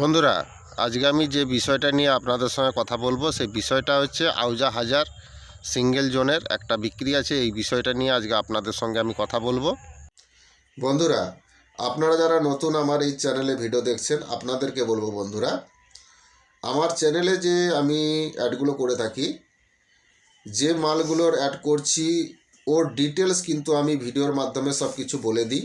বন্ধুরা, আজকে আমি যে বিষয়টা নিয়ে আপনাদের সঙ্গে কথা বলব, সেই বিষয়টা হচ্ছে আউজা হাজার সিঙ্গেল জোনের একটা বিক্রি আছে। এই বিষয়টা নিয়ে আজকে আপনাদের সঙ্গে আমি কথা বলব। বন্ধুরা, আপনারা যারা নতুন আমার এই চ্যানেলে ভিডিও দেখছেন, আপনাদেরকে বলব বন্ধুরা, আমার চ্যানেলে যে আমি অ্যাডগুলো করে থাকি, যে মালগুলোর অ্যাড করছি, ওর ডিটেলস কিন্তু আমি ভিডিওর মাধ্যমে সব কিছু বলে দিই।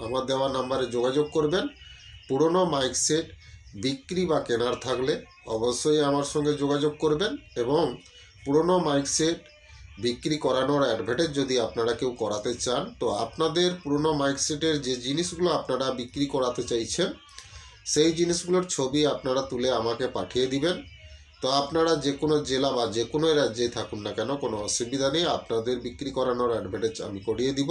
আমার দেওয়া নাম্বারে যোগাযোগ করবেন। পুরনো মাইক সেট, বিক্রি বা কেনার থাকলে অবশ্যই আমার সঙ্গে যোগাযোগ করবেন এবং পুরনো মাইক সেট বিক্রি করানোর অ্যাডভার্টাইজ যদি আপনারা কেউ করাতে চান, তো আপনাদের পুরনো মাইক সেটের যে জিনিসগুলো আপনারা বিক্রি করাতে চাইছেন, সেই জিনিসগুলোর ছবি আপনারা তুলে আমাকে পাঠিয়ে দিবেন। তো আপনারা যে কোনো জেলা বা যে কোনো রাজ্যেই থাকুন না কেন, কোনো অসুবিধা নেই। আপনাদের বিক্রি করানোর অ্যাডভার্টাইজ আমি করিয়ে দিব।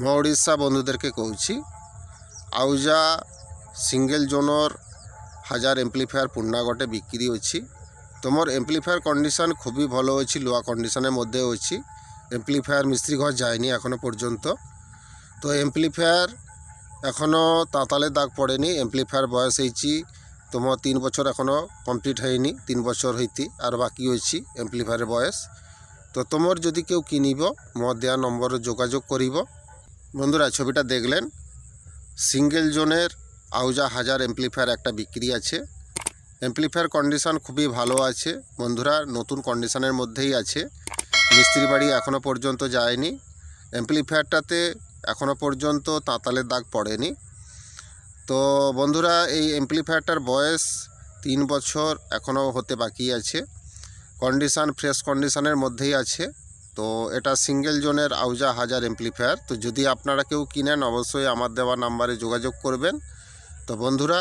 ମୋ ଓଡ଼ିଶା বন্ধুদেরকে কৌছি আউজা সিঙ্গেল জোনর হাজার এমপ্লিফায়ার পূর্ণা গটে বিক্রি অছি তোমার এমপ্লিফায়ার কন্ডিশন খুবই ভালো অছি লোয়া কন্ডিশনের মধ্যে অছি এমপ্লিফায়ার মিস্ত্রি ঘর যায়নি এখনও পর্যন্ত। তো এমপ্লিফায়ার এখনও তাঁতালে দাগ পড়েনি, এমপ্লিফায়ার বয়স হয়েছি তোমার তিন বছর এখনও কমপ্লিট হয়নি, তিন বছর হইতি আর বাকি হয়েছি এমপ্লিফায়ারের বয়স। তো তোমার যদি কেউ কিনব মো দেয়া নম্বরে যোগাযোগ করিব। বন্ধুরা ছবিটা দেখলেন। সিঙ্গেল জোনের আউজা হাজার এমপ্লিফায়ার একটা বিক্রি আছে। এমপ্লিফায়ার কন্ডিশন খুবই ভালো আছে। বন্ধুরা, নতুন কন্ডিশানের মধ্যেই আছে। মিস্ত্রি বাড়ি এখনও পর্যন্ত যায়নি। এমপ্লিফায়ারটাতে এখনও পর্যন্ত তাঁতালের দাগ পড়েনি। তো বন্ধুরা, এই এমপ্লিফায়ারটার বয়স তিন বছর এখনও হতে বাকি আছে। কন্ডিশান ফ্রেশ কন্ডিশানের মধ্যেই আছে। তো এটা সিঙ্গেল জোনের আউজা হাজার এমপ্লিফায়ার তো যদি আপনারা কেউ কিনেন, অবশ্যই আমার দেওয়া নাম্বারে যোগাযোগ করবেন। তো বন্ধুরা,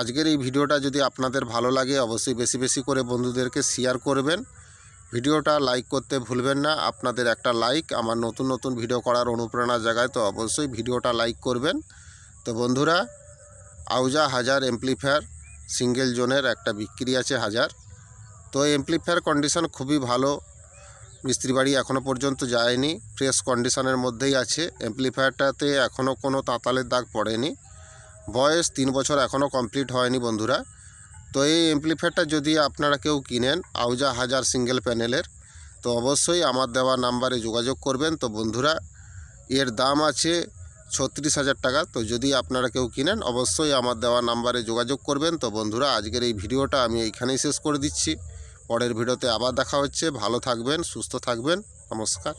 আজকের এই ভিডিওটা যদি আপনাদের ভালো লাগে, অবশ্যই বেশি বেশি করে বন্ধুদেরকে শেয়ার করবেন। ভিডিওটা লাইক করতে ভুলবেন না। আপনাদের একটা লাইক আমার নতুন নতুন ভিডিও করার অনুপ্রেরণা জায়গায় তো অবশ্যই ভিডিওটা লাইক করবেন। তো বন্ধুরা, আউজা হাজার এমপ্লিফায়ার সিঙ্গেল জোনের একটা বিক্রি আছে হাজার। তো এমপ্লিফায়ার কন্ডিশন খুবই ভালো। মিস্ত্রি বাড়ি এখনও পর্যন্ত যায়নি। ফ্রেশ কন্ডিশনের মধ্যেই আছে। এমপ্লিফায়ারটাতে এখনও কোনো তাঁতালের দাগ পড়েনি। বয়স তিন বছর এখনও কমপ্লিট হয়নি বন্ধুরা। তো এই এমপ্লিফায়ারটা যদি আপনারা কেউ কিনেন আউজা হাজার সিঙ্গেল প্যানেলের তো অবশ্যই আমার দেওয়া নাম্বারে যোগাযোগ করবেন। তো বন্ধুরা, এর দাম আছে ছত্রিশ হাজার টাকা। তো যদি আপনারা কেউ কিনেন, অবশ্যই আমার দেওয়া নাম্বারে যোগাযোগ করবেন। তো বন্ধুরা, আজকের এই ভিডিওটা আমি এইখানেই শেষ করে দিচ্ছি। পরের ভিডিওতে আবার দেখা হচ্ছে। ভালো থাকবেন সুস্থ থাকবেন। নমস্কার।